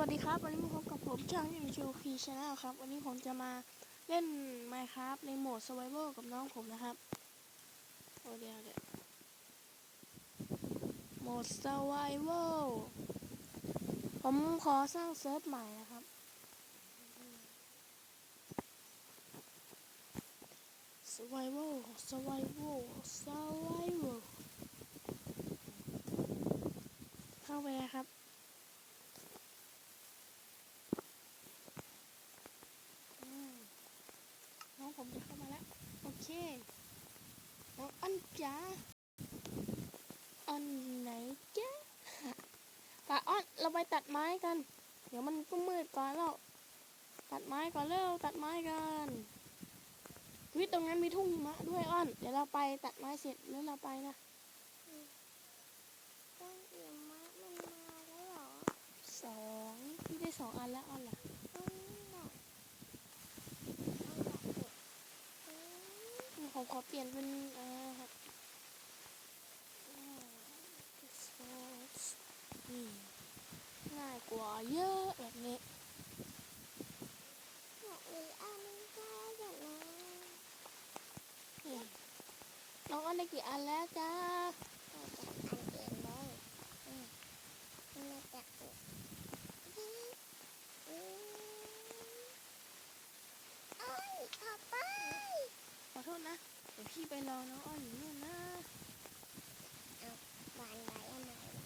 วัสดีครับ วันนี้มาพบกับผมช่างยิมชูพีชาแนลครับ วันนี้ผมจะมาเล่น Minecraft ในโหมด Survival กับน้องผมนะครับโอ้เดี๋ยวเดี๋ยวโหมด Survival ผมขอสร้างเซิร์ฟใหม่นะครับ Survival Survival Survival เข้าไปเลยครับ อืมน้องผมจะเข้ามาแล้ว โอเคน้องอัน จ๋าอันไหนจ๊ะป่าอ้อนเราไปตัดไม้กัน เดี๋ยวมันก็มืดก่อนแล้วตัดไม้ก่อนเร็วตัดไม้กันวิตรงนั้นมีทุ่งหิมะด้วยอ้อน เดี๋ยวเราไปตัดไม้เสร็จแล้วเราไปนะต้นหิมะมันมาแล้วเหรอสองพี่ได้สองอันแล้วอ้อนล่ะต้นหนักเอาหนักเด็กอืมผมขอเปลี่ยนเป็นเอ่อครับอ่านี่ ง่ายกว่าเยอะแบบนี้บอกเลยอันนี้ก็แบบนั้นนี่น้องอ้อนได้กี่อันแล้วจ้ามาจากอันเองเลยอืมมาจากอืมอืมเอ้ยขอไปขอโทษนะ เดี๋ยวพี่ไปรอน้องอ้อนอยู่นู่นนะ วางไว้อันไหนวะ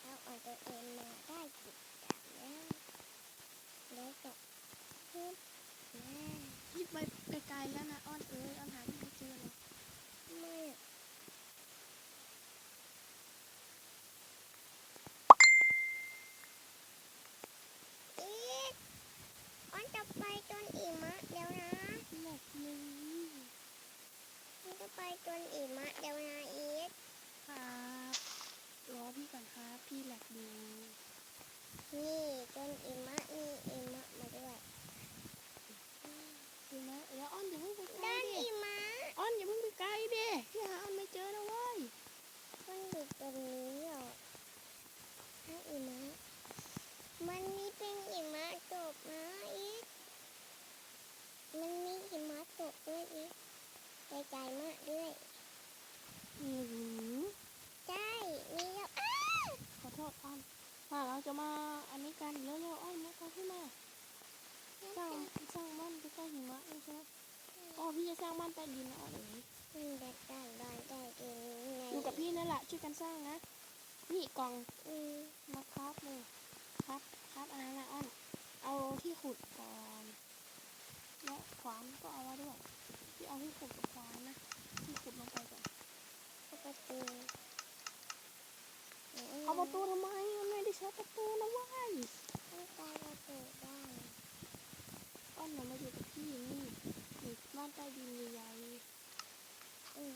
เอาเออก ตัวเองมาได้จิแล้วแล้วก็ฮึบแม่พี่ไปไกลๆแล้วนะอ้อนเอ้ยอ้อนหาพี่ไม่เจอเลยไม่อ้อนจะไปจนอิ่มะเดี๋ยวนะหลกเลยมันจะไปจนอิ่มะเดี๋ยวนะอี ก่อนครับพี่แหลกดูนี่จนอิ่มะนี่อิ่มะมาด้วยดูนะเดี๋ยวอ้อนอย่าเพิ่งไปไกลด้านดิอิ่มะอ้อนอย่าเพิ่งไปไกลดิพี่หาอ้อนไม่เจอนะเว้ยมันอยู่ตรงนี้เหรอถ้าอิ่มะมันมีเป็นอิ่มะตกนะอีกมันมีหิมะตกด้วยอีกใจใจมากด้วย อือหือ ใช่มีแล้วอ้า ขอโทษอ้อนมาเราจะมาอันนี้กันเร็วๆอ้อนมากันขึ้นมาสร้างสร้างบ้านใกล้ๆหิมะนี่ใช่ไหมอ๋อ พี่จะสร้างบ้านใต้ดินนะอ้อนเอ๋ยมันจะได้บ้านได้เองไงอยู่กับพี่นั่นแหละช่วยกันสร้างนะ นี่กล่องอืมมาครับเลยครับครับอันนั้นนะอ้อน เอาที่ขุดก่อนและขวานก็เอาไว้ด้วยพี่เอาที่ขุดกับขวานนะที่ขุดลงไปก่อนเอาประตูเอาประตูทำไมมันไม่ได้ใช้ประตูนะเว้ยต้องการประตูได้อ้อนหนูมาอยู่กับพี่นี่นี่ บ้านใต้ดินใหญ่อืม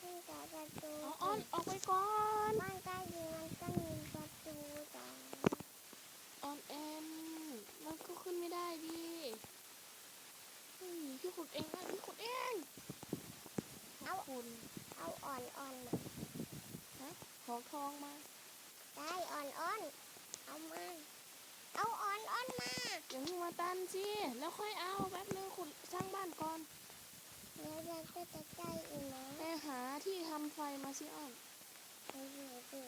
ต้องการประตูๆเอาอ้อนออกไปก่อนบ้านใต้ดินมันก็มีประตูจ้ะออนแอนมันก็ขึ้นไม่ได้ดิเฮ้ยพี่ขุดเองอะพี่ขุดเองเอาคุณเอาอ่อนอ่อนมาของทองมา ได้อ่อนอ่อนเอามา เอาอ่อนอ่อนมา อย่าเพิ่งมาตันสิแล้วค่อยเอาแป๊บนึงขุดสร้างบ้านก่อนเดี๋ยวเราก็จะใจอีกนะไปหาที่ทำไฟมาสิอ้อนไปอยู่ดู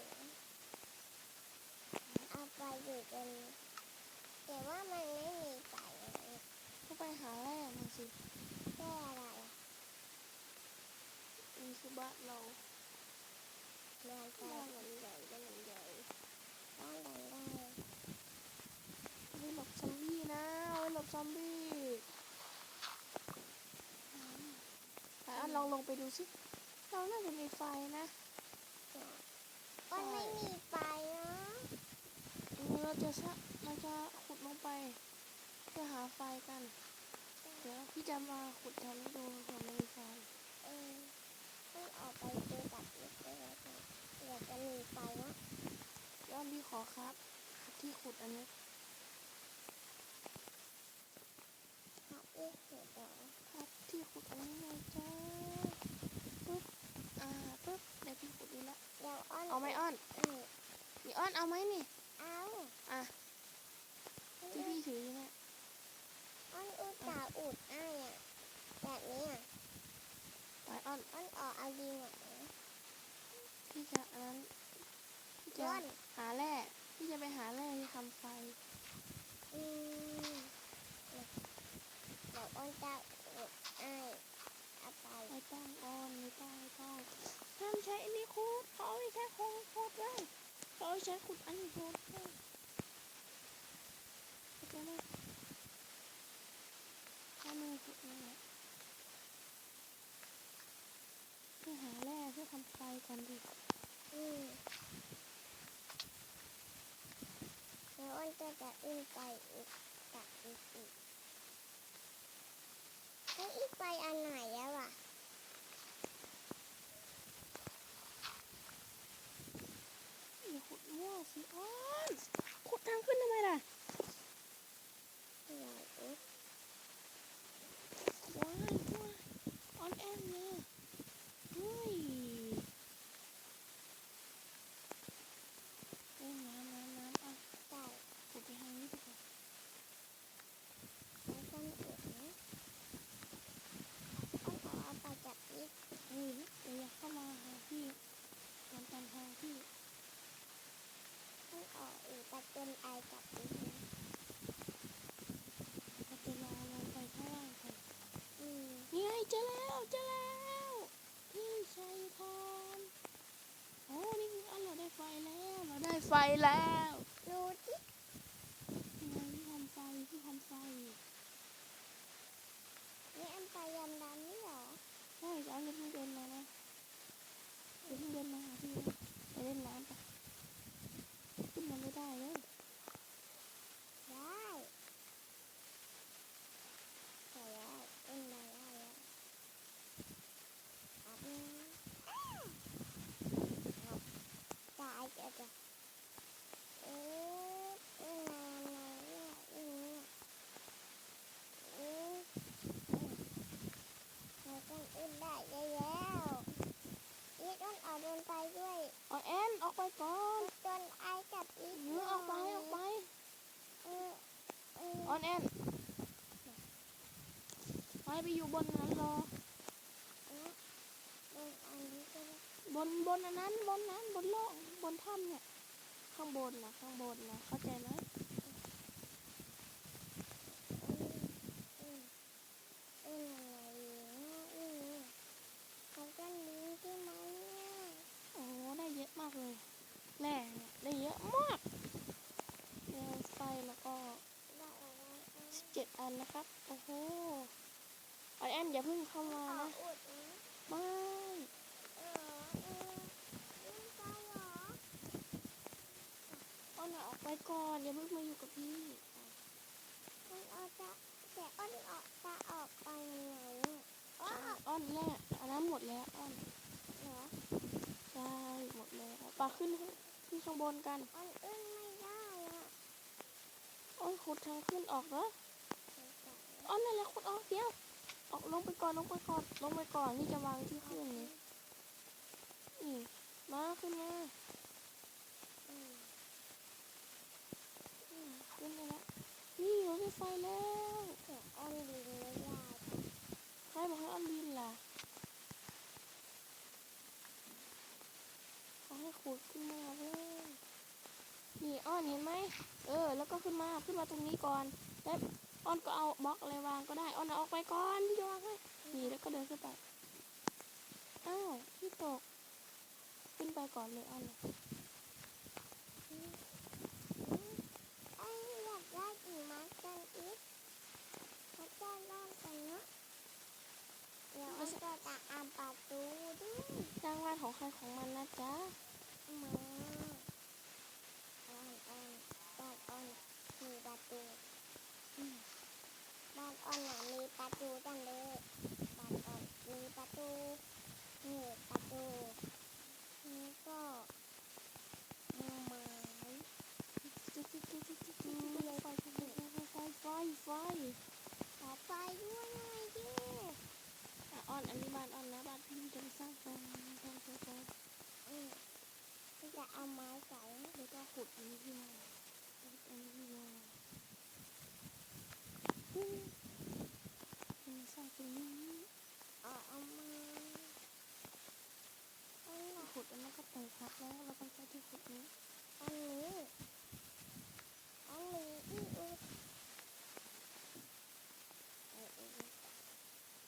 เอาไปอยู่ตรงนี้แต่ว่ามันไม่มีไฟเลยก็ไปหาแร่มาสิแค่อะไรอะนี่คือบ้านเรานอนไปบ้านหลังใหญ่บ้านหลังใหญ่บ้านหลังได้เอาไว้หลบซอมบี้นะเอาไว้หลบซอมบี้อืมไปอ้อนลองลงไปดูสิ เราน่าจะมีไฟนะมันไม่มีไฟนะเราจะสะเราจะขุดลงไปเพื่อหาไฟกัน เดี๋ยวพี่จะมาขุดแถวนี้ดูเผื่อไม่มีไฟเออต้องออกไปดูกับลูกด้วยนะเดี๋ยวจะมีไฟนะย้อนพี่ขอครับ ที่ขุดอันนี้ ครับ อีกเหรอครับที่ขุดอันนี้หน่อยจ้าปึ๊บอ่าเอาไหมอ้อนเออนี่อ้อนเอาไหมนี่เอาอะที่พี่ถืออยู่เนี่ยอ้อนอุตส่าห์อุดอ้ายอะแบบนี้อะไปอ้อนอ้อนออกเอาดีหน่อยนะพี่จะอันนั้นพี่จะย้อนหาแร่พี่จะไปหาแร่ที่ทำไฟ อืมเดี๋ยวอ้อนจะอุดอ้ายเอาไป ไม่ ต้องอ้อนไม่ต้องไม่ต้องห้ามใช้อันนี้คูดเขาเอาไปใช้โคดโคดเลยเขาเอาไปใช้ขุดอันนี้โคดเลยเข้าใจไหมถ้ามือขุดนี่แหละเพื่อหาแร่เพื่อทำไฟก่อนดิอืมแล้วอ้อนก็จะอึ้งไปอีกกับอีกอีกแล้วอีกไปอันไหนแล้วอะ อย่า ขุดมั่วสิอ้อนขุดทางขึ้นทำไมล่ะว้าวว้าวออนแอนเนี่ยเฮ้ยเอ้ยน้ำน้ำน้ำอะ ใส่ ขุดไปทางนี้ดีกว่า แล้วก็ไม่อึดนะอ้อนเอาเอาไปจากอีก เฮ้ยเดี๋ยวอย่าเข้ามาหาพี่มันตามทางพี่ อ้อนออก อีกตะเกินไอกับอีกนะเราจะรอลงไปข้างล่างกันอืมนี่ไงเจอแล้วเจอแล้วพี่ชัยทอนโอ้นี่คืออันเราได้ไฟแล้ว เราได้ไฟแล้ว ดูที่ นี่ไงที่ทำไฟที่ทำไฟ นี่อันไปยำดำนี่เหรอ ใช่จะเอาเล่นเดินมานะเดี๋ยวเพิ่งเดินมาหาพี่นะไปเล่นน้ำไปขึ้นมาไม่ได้เลย ได้ใส่แล้วเอ็นได้แล้วอับนึงอ้าวเอาตายจะจะเอ๊ะเอ็นมามาเนี่ยอืมอืมอืมเราต้องเอ็นได้ได้แล้วอีกต้นเอาเดินไปด้วย ออนแอนออกไปก่อน จนไอกับอีก หรือออกไปออกไป เออเออออนแอนไปไปอยู่บนนั้นรอนะบนอันนี้ก็ได้บนบนอันนั้นบนนั้นบนโลกบนถ้ำเนี่ย ข้างบนนะข้างบนนะเข้าใจไหม อืมอืมอะไรเนี่ยอืมเขาจะนี้ใช่ไหมเนี่ย โอ้ได้เยอะมากเลยแร่เนี่ยได้เยอะมากเรืองไฟแล้วก็ ได้อะไรอะ เจ็ด อันนะครับ โอ้โหออนแอนอย่าเพิ่งเข้ามาขอนะอุดนะไม่เออเออไม่ไปเหรออ้อนออกไปก่อนอย่าเพิ่งมาอยู่กับพี่มันเอาจะแต่อ้อนออกจะออกไปยังไงเนี่ยอ้ออ้อนแร่อันนั้นหมดแล้วอ้อนเหรอใช่หมดแล้วปาขึ้นขึ้นข้างบนกันอ้อนอึ้งไม่ได้อะอ้อนขุดทางขึ้นออกเหรอเดี๋ยวก่ อ้อนนั่นแหละขุดอ้อกเดี๋ยวออกลงไปก่อนลงไปก่อนลงไปก่อนที่จะวางที่ขึ้นนี่นี่มาขึ้นมาขึ้นไปแล้วนี่ราไฟแล้วอ้อนบินไม่ได้ค่ะใครบอกให้อ้อนบินล่ะเขาให้ขุดขึ้นมาเลยนี่อ้อนเห็นไหมเออ แล้วก็ขึ้นมาขึ้นมาตรงนี้ก่อนแล้ว อ้อนก็เอาบล็อกอะไรวางก็ได้อ้อนเอาออกไปก่อนพี่จะวางให้นี่แล้วก็เดินขึ้นไปอ้าวพี่ตก ขึ้นไปก่อนเลยอ้อนอืมไอ้อยากได้กี่มัดกันอีกเขาจะรอดกันเนาะเดี๋ยวอ้อนก็จะอ่านประตูด้วยจ้างวานของใครของมันนะจ๊ะมาอ้อนอ้อนบ้านอ้อนมีประตูอืม บ้านอ้อนน่ะมีประตูจังเลยบ้านอ้อนมีประตูมีประตูนี่ก็ไม้ จิ๊ดจิ๊ดจิ๊ดจิ๊ดจิ๊ดจิ๊ดไฟไฟไฟไฟไฟ ขอไฟด้วยหน่อยดิ อะอ้อนอันนี้บ้านอ้อนนะบ้านพี่จะไปสร้างตรงตรงตรงตรง อืม น จะเอาไม้ใส่ แล้วก็ขุดอันนี้ขึ้นมาขุดอันนี้ขึ้นมาอืมอืมสร้างตรงนี้ เอาเอามาอันไหน ขุดอันนั้น ก็แตกหักแล้วเราต้องใช้ที่ขุดนี้ อันนี้ อันนี้อีอุด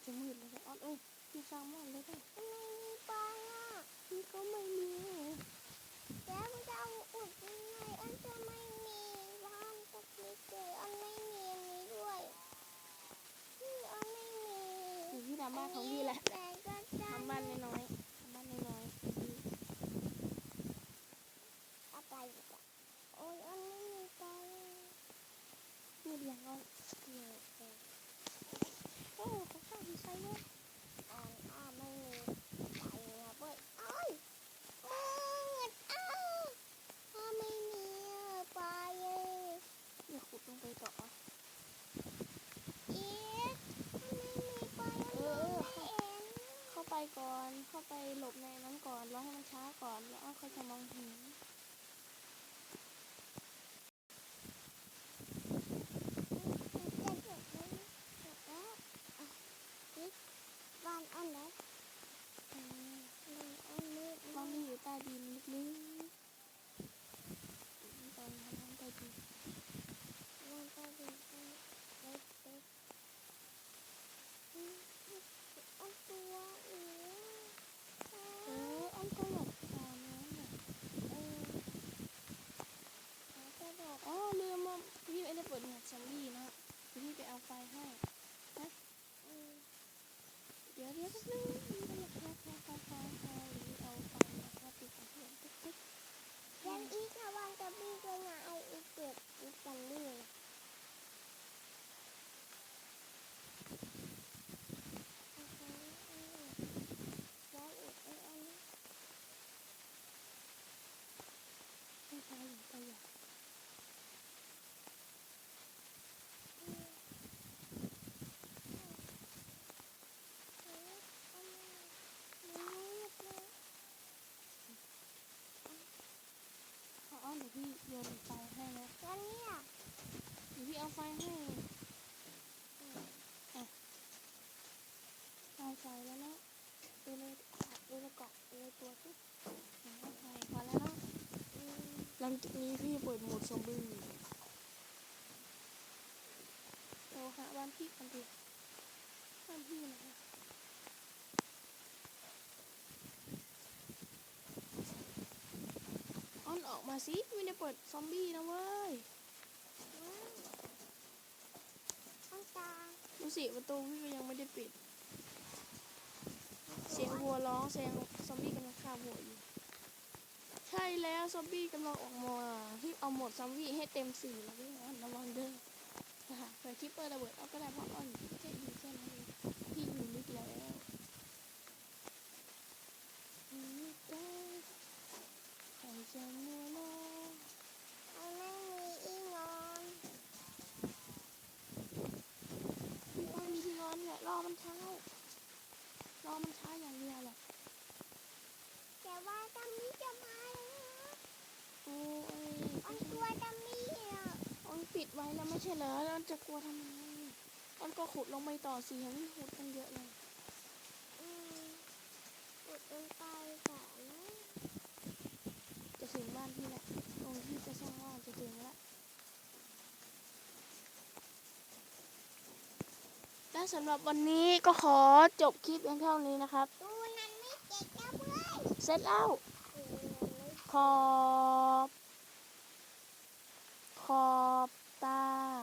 จะมืดแล้วจะอเอ้ยพี่สร้างม้อเลยได้ทำไม่มีปลาอะพี่ก็ไม่มีแล้วมันจะเอาอุดยังไงอันจะไม่มีบ้านสักนิดเลยอันไม่มีอันนี้ด้วยนี่อันไม่มีอยู่ที่ทำบ้านของพี่แหละทำบ้านน้อยๆทำบ้านน้อยๆพี่ เอาไปดีกว่าโอ้ยอันไม่มีปลาเลย มืดอย่างออด เนี่ยเออ โอ้เขาข้าวดีไซน์ด้วย อันอ้าไม่มีปลาเนี่ยเว้ยเอ้ยมืดอ้าวอ้าไม่มีอะปลาเลย อย่าขุดลงไปต่อ อีกมันไม่มีปลา เออ ไม่เห็น เข้าไปก่อน เข้าไปหล บในนั้นก่อนรอให้มันช้าก่อนแล้วค่อยจะมองเห็น จะจบแล้วจบแล้วอะนี่บ้านอันนั้น เออ บ้านอันมืด ห้องนี้อยู่ใต้ดินลึกๆตอนทำห้องใต้ดิน บ้านใต้ดินเล็กเล็กอืมอันตัวอีก เอออ้อมก็หลบตอนนั้นน่ะ เออแล้วก็แบบ อ๋อลืมว่าพี่ไม่ได้เปิดแมปซอมบี้นะเดี๋ยวพี่ไปเอาไฟให้ อืม เดี๋ยวเดี๋ยวแป๊บนึงมีอะไรแค่แค่แค่แค่แค่หรือเอาไฟนะครับติดของเพื่อนติ๊กติ๊ก แล้วอีกระวังจะมีตัวงาไออีกเก็บอีกกันนี่โอเคอันนี้แล้วอีกไอ้อันนี้ ไม่ใช่หรือตัวใหญ่ เอาอ้อม เดี๋ยวพี่โยนไฟให้นะเดี๋ยวพี่เอาไฟให้อะเอาไฟแล้วนะดูเลยดูเลยเกาะดูเลยตัวที่เอาไฟพอแล้วนะหลังจากนี้พี่เปิดโหมดซอมบี้เราหาบ้านพี่กันดิบ้านพี่ไหนอะอ้อนออกมา สิไม่ได้เปิดซอมบี้นะเว้ยดูสิประตูพี่ก็ยังไม่ได้ปิด เสียงวัวร้องเสียงซอมบี้กำลังฆ่าวัวอยู่ใช่แล้วซอมบี้กำลังออกมาพี่เอาหมดซอมบี้ให้เต็มสี่แล้วพี่อ้อนระวังเด้อนะคะเผื่อคิปเปอร์ระเบิดเอาก็ได้เพราะอ้อนแค่อยู่แค่นั้นเองพี่อยู่ลึกแล้วลึกแล้วใครจะมัวรอพี่อ้อนมีที่นอนแหละรอมันเช้ารอมันช้าอย่างเดียวแหละ แต่ว่าตัมมี่จะมาแล้วนะ โอ้ย อันตัวตัมมี่อะ อ้อนปิดไว้ แล้วไม่ใช่เหรอแล้วอ้อนจะกลัวทำไมอ้อนก็ขุดลงไปต่อสิเห็นขุดตั้งเยอะเลยอืมอุดลงไปก่อนนะจะถึงบ้านพี่แหล้วตรงที่จะสร้างบ้านจะถึงแล้วและสำหรับวันนี้ก็ขอจบคลิปเพียงเท่านี้นะครับดูนั้นไม่เจ็บนะเพื่อนเสร็จแล้วขอบขอบ 吧